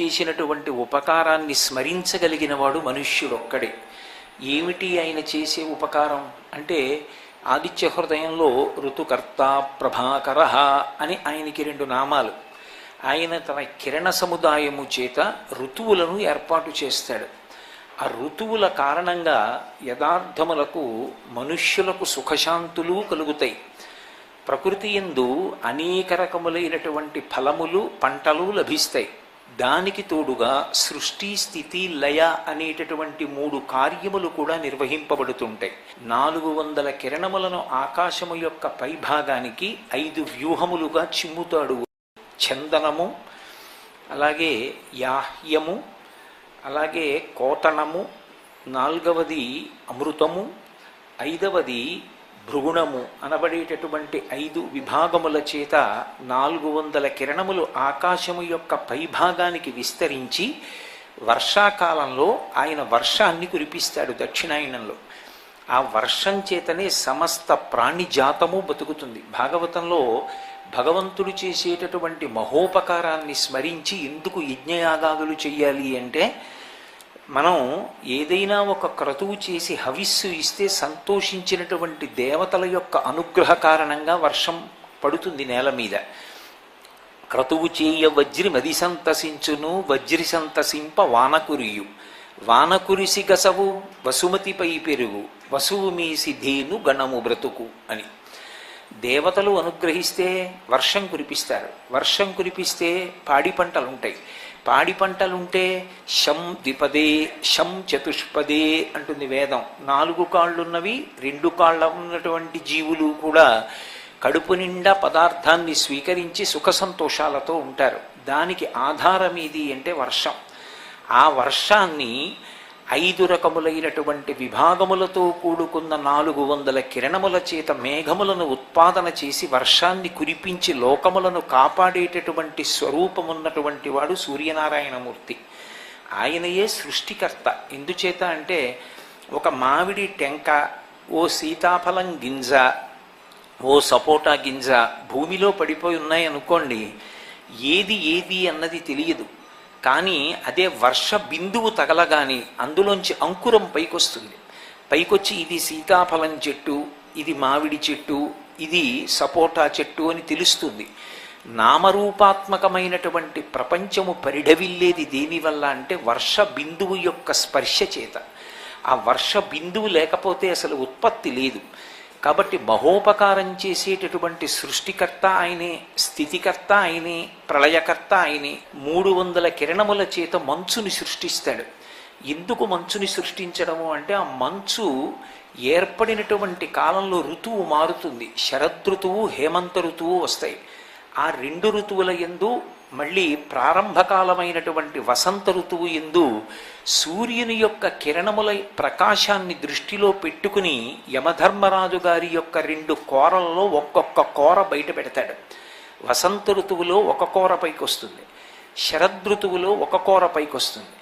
చేసినటువంటి ఉపకారాన్ని స్మరించగలిగిన వాడు మనుష్యుడొక్కడే. ఏమిటి ఆయన చేసే ఉపకారం? అంటే ఆదిత్య హృదయంలో ఋతుకర్త ప్రభాకర అని ఆయనకి రెండు నామాలు. ఆయన తన కిరణ సముదాయము చేత ఋతువులను ఏర్పాటు చేస్తాడు. ఆ ఋతువుల కారణంగా యథార్థములకు మనుష్యులకు సుఖశాంతులు కలుగుతాయి. ప్రకృతి ఎందు అనేక రకములైనటువంటి ఫలములు పంటలు లభిస్తాయి. దానికి తోడుగా సృష్టి స్థితి లయ అనేటటువంటి మూడు కార్యములు కూడా నిర్వహింపబడుతుంటాయి. నాలుగు వందల కిరణములను ఆకాశము యొక్క పైభాగానికి ఐదు వ్యూహములుగా చిమ్ముతాడు. చందనము అలాగే యాహ్యము అలాగే కోతనము నాలుగవది అమృతము ఐదవది భృగుణము అనబడేటటువంటి ఐదు విభాగముల చేత నాలుగు వందల కిరణములు ఆకాశము యొక్క పైభాగానికి విస్తరించి వర్షాకాలంలో ఆయన వర్షాన్ని కురిపిస్తాడు దక్షిణాయనంలో. ఆ వర్షం చేతనే సమస్త ప్రాణి జాతము బతుకుతుంది. భాగవతంలో భగవంతుడు చేసేటటువంటి మహోపకారాన్ని స్మరించి ఎందుకు యజ్ఞయాగాదులు చెయ్యాలి అంటే మనం ఏదైనా ఒక క్రతువు చేసి హవిస్సు ఇస్తే సంతోషించినటువంటి దేవతల యొక్క అనుగ్రహ కారణంగా వర్షం పడుతుంది నేల మీద. క్రతువు చేయ వజ్రి మది సంతసించును వజ్రి సంతసింప వానకురియు. వానకురిసి గసవు వసుమతిపై పెరుగు. వసువు మీసి ధేను గణము బ్రతుకు అని. దేవతలు అనుగ్రహిస్తే వర్షం కురిపిస్తారు. వర్షం కురిపిస్తే పాడి పంటలు ఉంటాయి పాడి పంటలుంటే శం ద్విపదే శం చతుష్పదే అంటుంది వేదం. నాలుగు కాళ్ళున్నవి రెండు కాళ్ళ ఉన్నటువంటి జీవులు కూడా కడుపు నిండా పదార్థాన్ని స్వీకరించి సుఖ సంతోషాలతో ఉంటారు. దానికి ఆధారం ఏది అంటే వర్షం. ఆ వర్షాన్ని ఐదు రకములైనటువంటి విభాగములతో కూడుకున్న నాలుగు వందల కిరణముల చేత మేఘములను ఉత్పాదన చేసి వర్షాన్ని కురిపించి లోకములను కాపాడేటటువంటి స్వరూపమున్నటువంటి వాడు సూర్యనారాయణమూర్తి. ఆయనయే సృష్టికర్త. ఎందుచేత అంటే ఒక మామిడి టెంక ఓ సీతాఫలం గింజ ఓ సపోటా గింజ భూమిలో పడిపోయి ఉన్నాయి అనుకోండి ఏది ఏది అన్నది తెలియదు. కానీ అదే వర్ష బిందువు తగలగాని అందులోంచి అంకురం పైకొస్తుంది. పైకొచ్చి ఇది సీతాఫలం చెట్టు ఇది మామిడి చెట్టు ఇది సపోటా చెట్టు అని తెలుస్తుంది. నామరూపాత్మకమైనటువంటి ప్రపంచము పరిడవిల్లేది దేనివల్ల అంటే వర్ష బిందువు యొక్క స్పర్శ చేత. ఆ వర్ష బిందువు లేకపోతే అసలు ఉత్పత్తి లేదు. కాబట్టి మహోపకారం చేసేటటువంటి సృష్టికర్త ఆయనే స్థితికర్త ఆయనే ప్రళయకర్త ఆయనే మూడు వందల కిరణముల చేత మంచుని సృష్టిస్తాడు. ఎందుకు మంచుని సృష్టించడము అంటే ఆ మంచు ఏర్పడినటువంటి కాలంలో ఋతువు మారుతుంది. శరదృతువు హేమంత ఋతువు వస్తాయి. ఆ రెండు ఋతువుల ఎందు మళ్ళీ ప్రారంభకాలమైనటువంటి వసంత ఋతువు ఎందు సూర్యుని యొక్క కిరణముల ప్రకాశాన్ని దృష్టిలో పెట్టుకుని యమధర్మరాజు గారి యొక్క రెండు కోరలలో ఒక్కొక్క కోర బయట పెడతాడు. వసంత ఋతువులో ఒక కోర పైకి వస్తుంది శరదృతువులో ఒక కోర పైకి వస్తుంది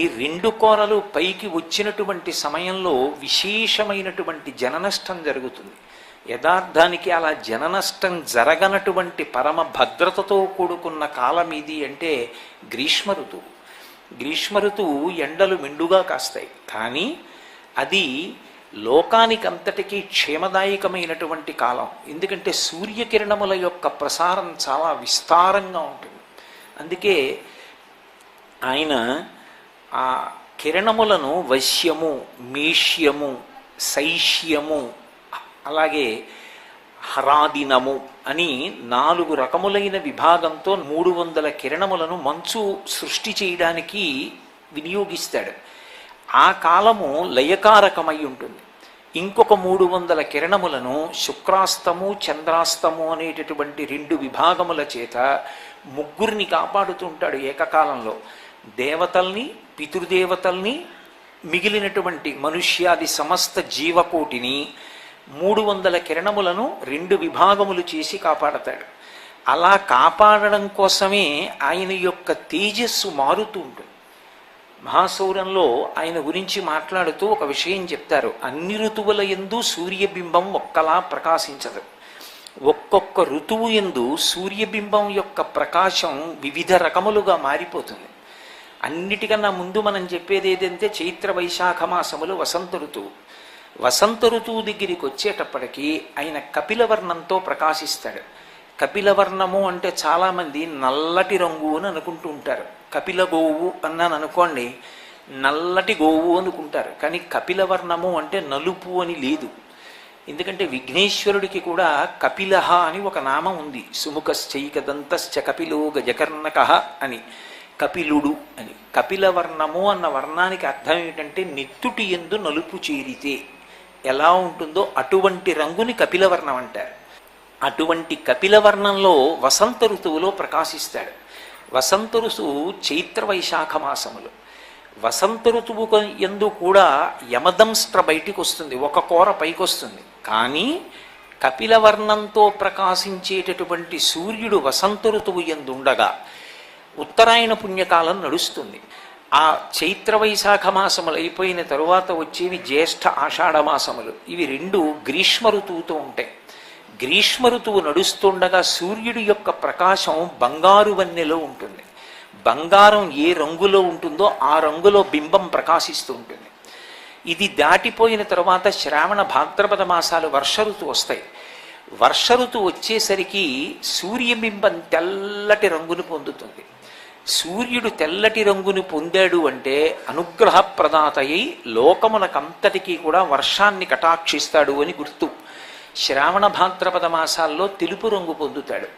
ఈ రెండు కోరలు పైకి వచ్చినటువంటి సమయంలో విశేషమైనటువంటి జననష్టం జరుగుతుంది. యథార్థానికి అలా జననష్టం జరగనటువంటి పరమ భద్రతతో కూడుకున్న కాలం ఇది అంటే గ్రీష్మ ఋతువు. గ్రీష్మ ఋతువు ఎండలు మెండుగా కాస్తాయి. కానీ అది లోకానికంతటికీ క్షేమదాయకమైనటువంటి కాలం. ఎందుకంటే సూర్యకిరణముల యొక్క ప్రసారం చాలా విస్తారంగా ఉంటుంది. అందుకే ఆయన ఆ కిరణములను వశ్యము మీష్యము శైష్యము అలాగే హరాదినము అని నాలుగు రకములైన విభాగంతో మూడు వందల కిరణములను మంచు సృష్టి చేయడానికి వినియోగిస్తాడు. ఆ కాలము లయకారకమై ఉంటుంది. ఇంకొక మూడు వందల కిరణములను శుక్రాస్తము చంద్రాస్తము అనేటటువంటి రెండు విభాగముల చేత ముగ్గురిని కాపాడుతుంటాడు ఏకకాలంలో. దేవతల్ని పితృదేవతల్ని మిగిలినటువంటి మనుష్యాది సమస్త జీవకోటిని మూడు వందల కిరణములను రెండు విభాగములు చేసి కాపాడతాడు. అలా కాపాడడం కోసమే ఆయన యొక్క తేజస్సు మారుతూ ఉంటుంది. మహాసౌరంలో ఆయన గురించి మాట్లాడుతూ ఒక విషయం చెప్తారు. అన్ని ఋతువుల ఎందు సూర్యబింబం ఒక్కలా ప్రకాశించదు. ఒక్కొక్క ఋతువు ఎందు సూర్యబింబం యొక్క ప్రకాశం వివిధ రకములుగా మారిపోతుంది. అన్నిటికన్నా ముందు మనం చెప్పేది ఏదంటే చైత్ర వైశాఖ మాసములు వసంత ఋతువు. వసంత ఋతువు దగ్గరికి వచ్చేటప్పటికి ఆయన కపిలవర్ణంతో ప్రకాశిస్తాడు. కపిలవర్ణము అంటే చాలామంది నల్లటి రంగు అని అనుకుంటూ ఉంటారు. కపిల గోవు అన్నాను అనుకోండి నల్లటి గోవు అనుకుంటారు. కానీ కపిలవర్ణము అంటే నలుపు అని లేదు. ఎందుకంటే విఘ్నేశ్వరుడికి కూడా కపిలహ అని ఒక నామం ఉంది. సుముఖశ్చైకదంతశ్చ కపిలో గజకర్ణక అని. కపిలుడు అని. కపిలవర్ణము అన్న వర్ణానికి అర్థం ఏమిటంటే నెత్తుటి ఎందు నలుపు చేరితే. ఎలా ఉంటుందో అటువంటి రంగుని కపిలవర్ణం అంటారు. అటువంటి కపిలవర్ణంలో వసంత ఋతువులో ప్రకాశిస్తాడు. వసంత ఋతువు చైత్ర వైశాఖ మాసములు. వసంత ఋతువు ఎందు కూడా యమదంస్ట్ర బయటికి వస్తుంది ఒక కూర పైకి వస్తుంది కానీ కపిలవర్ణంతో ప్రకాశించేటటువంటి సూర్యుడు వసంత ఋతువు ఎందు ఉండగా ఉత్తరాయణ పుణ్యకాలం నడుస్తుంది. ఆ చైత్ర వైశాఖ మాసములు అయిపోయిన తరువాత వచ్చేవి జ్యేష్ఠ ఆషాఢ మాసములు. ఇవి రెండు గ్రీష్మ ఋతువుతో ఉంటాయి. గ్రీష్మ ఋతువు నడుస్తుండగా సూర్యుడి యొక్క ప్రకాశం బంగారు వన్నెలో ఉంటుంది. బంగారం ఏ రంగులో ఉంటుందో ఆ రంగులో బింబం ప్రకాశిస్తూ ఉంటుంది. ఇది దాటిపోయిన తర్వాత శ్రావణ భాద్రపద మాసాలు వర్ష ఋతువు వస్తాయి. వర్ష ఋతువు వచ్చేసరికి సూర్యబింబం తెల్లటి రంగును పొందుతుంది. సూర్యుడు తెల్లటి రంగును పొందాడు అంటే అనుగ్రహ ప్రదాతయ్యి లోకమునకంతటికీ కూడా వర్షాన్ని కటాక్షిస్తాడు అని గుర్తు. శ్రావణ భాద్రపద మాసాల్లో తెలుపు రంగు పొందుతాడు.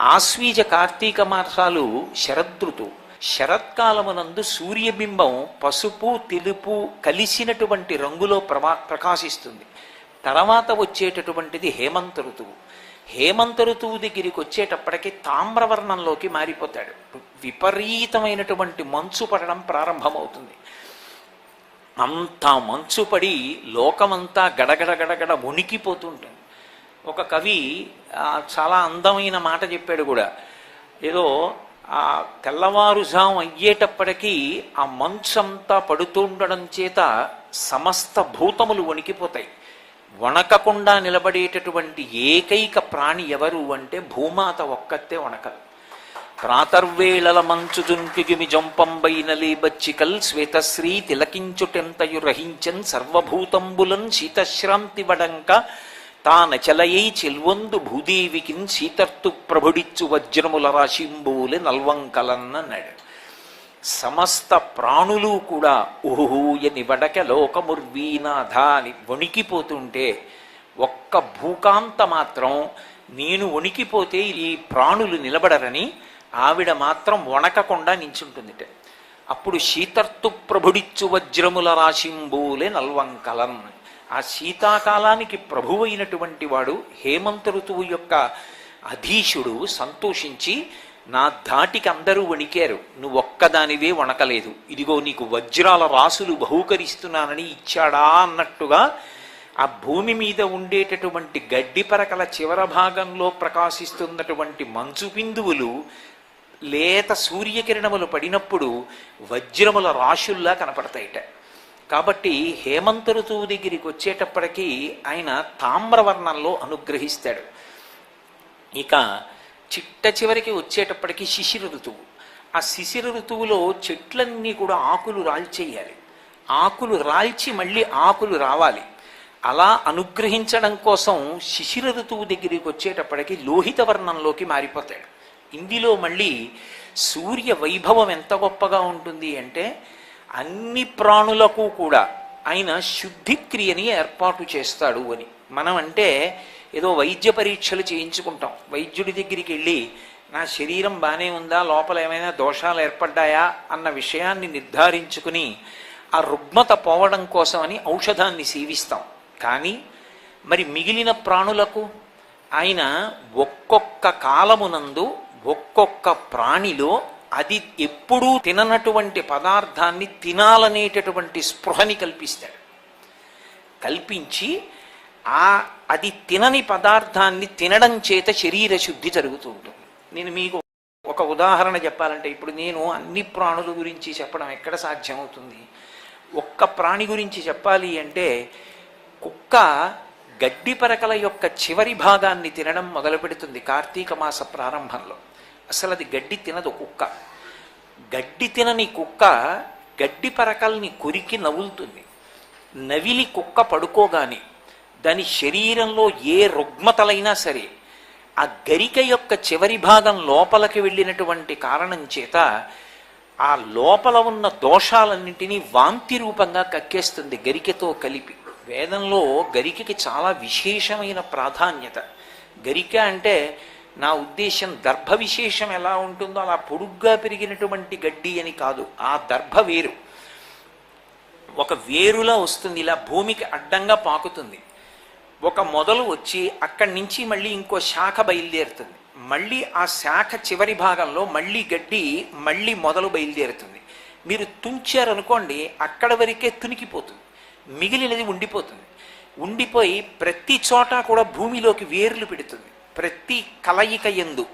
ఆశ్వీజ కార్తీక మాసాలు శరదృతు శరత్కాలమునందు సూర్యబింబం పసుపు తెలుపు కలిసినటువంటి రంగులో ప్రవా ప్రకాశిస్తుంది. తర్వాత వచ్చేటటువంటిది హేమంత ఋతువు. హేమంత ఋతువు దగ్గరికి వచ్చేటప్పటికి తామ్రవర్ణంలోకి మారిపోతాడు. విపరీతమైనటువంటి మంచు పడడం ప్రారంభమవుతుంది. అంత మంచు పడి లోకమంతా గడగడ గడగడ వణికిపోతుంటుంది ఒక కవి చాలా అందమైన మాట చెప్పాడు కూడా. ఏదో ఆ తెల్లవారుజాము అయ్యేటప్పటికీ ఆ మంచంతా పడుతుండడం చేత సమస్త భూతములు వణికిపోతాయి. వణకకుండా నిలబడేటటువంటి ఏకైక ప్రాణి ఎవరు అంటే భూమాత ఒక్కతే వణకదు ప్రాతర్వేళల మంచు దుంకిగిమి జంపంబైనలే బచ్చికల్ శ్వేతశ్రీ తిలకించుటెంతయు రహించన్ సర్వభూతంబులన్ శీతశ్రాంతి వడంక తానచలయై చెల్వొందు భూదేవికిన్ శీతర్తు ప్రభుడిచ్చు వజ్రముల రాశింబూలె నల్వంకలన్ సమస్త ప్రాణులు కూడా ఊహూయని వడక లోకముర్వీనాథ అని వణికిపోతుంటే ఒక్క భూకాంత మాత్రం నేను వణికిపోతే ఈ ప్రాణులు నిలబడరని ఆవిడ మాత్రం వణకకుండా నించుంటుందిట. అప్పుడు శీతర్తు ప్రభుడిచ్చు వజ్రముల రాశింబూలే నల్వంకలం. ఆ శీతాకాలానికి ప్రభువైనటువంటి వాడు హేమంత ఋతువు యొక్క అధీశుడు సంతోషించి నా ధాటికి అందరూ వణికారు. నువ్వు ఒక్కదానివే వణకలేదు. ఇదిగో నీకు వజ్రాల రాసులు బహూకరిస్తున్నానని ఇచ్చాడా అన్నట్టుగా ఆ భూమి మీద ఉండేటటువంటి గడ్డి పరకల చివర భాగంలో ప్రకాశిస్తున్నటువంటి మంచు బిందువులు లేత సూర్యకిరణములు పడినప్పుడు వజ్రముల రాశుల్లా కనపడతాయిట. కాబట్టి హేమంత ఋతువు దగ్గరికి వచ్చేటప్పటికీ ఆయన తామ్రవర్ణంలో అనుగ్రహిస్తాడు. ఇక చిట్ట చివరికి వచ్చేటప్పటికి శిశిర ఋతువు. ఆ శిశిర ఋతువులో చెట్లన్నీ కూడా ఆకులు రాల్చేయాలి. ఆకులు రాల్చి మళ్ళీ ఆకులు రావాలి. అలా అనుగ్రహించడం కోసం శిశిర ఋతువు దగ్గరికి వచ్చేటప్పటికి లోహిత వర్ణంలోకి మారిపోతాడు. ఇందులో మళ్ళీ సూర్య వైభవం ఎంత గొప్పగా ఉంటుంది అంటే అన్ని ప్రాణులకు కూడా ఆయన శుద్ధిక్రియని ఏర్పాటు చేస్తాడు అని. మనం అంటే ఏదో వైద్య పరీక్షలు చేయించుకుంటాం. వైద్యుడి దగ్గరికి వెళ్ళి నా శరీరం బాగానే ఉందా లోపల ఏమైనా దోషాలు ఏర్పడ్డాయా అన్న విషయాన్ని నిర్ధారించుకుని ఆ రుగ్మత పోవడం కోసమని ఔషధాన్ని సేవిస్తాం. కానీ మరి మిగిలిన ప్రాణులకు? ఆయన ఒక్కొక్క కాలమునందు ఒక్కొక్క ప్రాణిలో అది ఎప్పుడూ తిననటువంటి పదార్థాన్ని తినాలనేటటువంటి స్పృహని కల్పిస్తాడు. కల్పించి ఆ అది తినని పదార్థాన్ని తినడం చేత శరీర శుద్ధి జరుగుతూ ఉంటుంది. నేను మీకు ఒక ఉదాహరణ చెప్పాలంటే ఇప్పుడు నేను అన్ని ప్రాణుల గురించి చెప్పడం ఎక్కడ సాధ్యమవుతుంది? ఒక్క ప్రాణి గురించి చెప్పాలి అంటే కుక్క గడ్డి పరకల యొక్క చివరి భాగాన్ని తినడం మొదలు పెడుతుంది కార్తీక మాస ప్రారంభంలో. అసలు అది గడ్డి తినదు కుక్క. గడ్డి తినని కుక్క గడ్డి పరకల్ని కొరికి నవ్వులుతుంది. నవిలి కుక్క పడుకోగాని దాని శరీరంలో ఏ రుగ్మతలైనా సరే ఆ గరిక యొక్క చివరి భాగం లోపలికి వెళ్ళినటువంటి కారణం చేత ఆ లోపల ఉన్న దోషాలన్నింటినీ వాంతి రూపంగా కక్కేస్తుంది గరికతో కలిపి. వేదంలో గరికకి చాలా విశేషమైన ప్రాధాన్యత. గరిక అంటే నా ఉద్దేశం దర్భ విశేషం ఎలా ఉంటుందో అలా పొడుగ్గా పెరిగినటువంటి గడ్డి అని కాదు ఆ దర్భ వేరు. ఒక వేరులా వస్తుంది ఇలా భూమికి అడ్డంగా పాకుతుంది. ఒక మొదలు వచ్చి అక్కడి నుంచి మళ్ళీ ఇంకో శాఖ బయలుదేరుతుంది. మళ్ళీ ఆ శాఖ చివరి భాగంలో మళ్ళీ గడ్డి మళ్ళీ మొదలు బయలుదేరుతుంది. మీరు తుంచారనుకోండి అక్కడ వరకే తునికిపోతుంది. మిగిలినది ఉండిపోతుంది. ఉండిపోయి ప్రతి చోట కూడా భూమిలోకి వేర్లు పెడుతుంది. ప్రతి కలయిక ఎందు.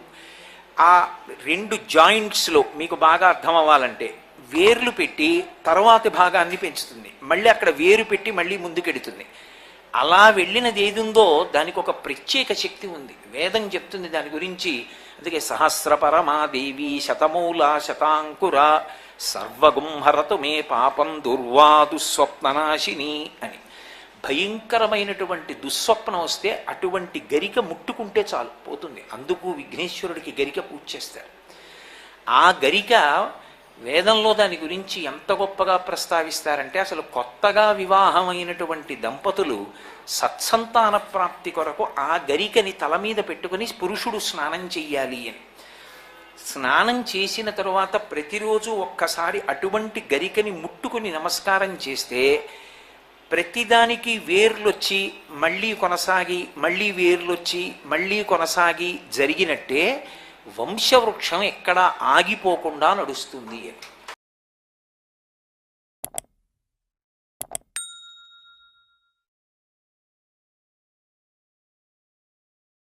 ఆ రెండు జాయింట్స్లో మీకు బాగా అర్థం అవ్వాలంటే వేర్లు పెట్టి తర్వాతి భాగాన్ని పెంచుతుంది. మళ్ళీ అక్కడ వేరు పెట్టి మళ్ళీ ముందుకెడుతుంది. అలా వెళ్ళినది ఏది ఉందో దానికి ఒక ప్రత్యేక శక్తి ఉంది. వేదం చెప్తుంది దాని గురించి. అందుకే సహస్రపరమాదేవి శతమూల శతాంకుర సర్వగుంహరతు మే పాపం దుర్వాదు స్వప్ననాశిని అని. భయంకరమైనటువంటి దుస్వప్నం వస్తే అటువంటి గరిక ముట్టుకుంటే చాలు పోతుంది. అందుకు విఘ్నేశ్వరుడికి గరిక పూజ చేస్తారు. ఆ గరిక వేదంలో దాని గురించి ఎంత గొప్పగా ప్రస్తావిస్తారంటే అసలు కొత్తగా వివాహమైనటువంటి దంపతులు సత్సంతాన ప్రాప్తి కొరకు ఆ గరికని తల మీద పెట్టుకుని పురుషుడు స్నానం చెయ్యాలి అని. స్నానం చేసిన తరువాత ప్రతిరోజు ఒక్కసారి అటువంటి గరికని ముట్టుకుని నమస్కారం చేస్తే ప్రతిదానికి వేర్లొచ్చి మళ్ళీ కొనసాగి మళ్ళీ వేర్లొచ్చి మళ్ళీ కొనసాగి జరిగినట్టే వంశవృక్షం ఎక్కడా ఆగిపోకుండా నడుస్తుంది అని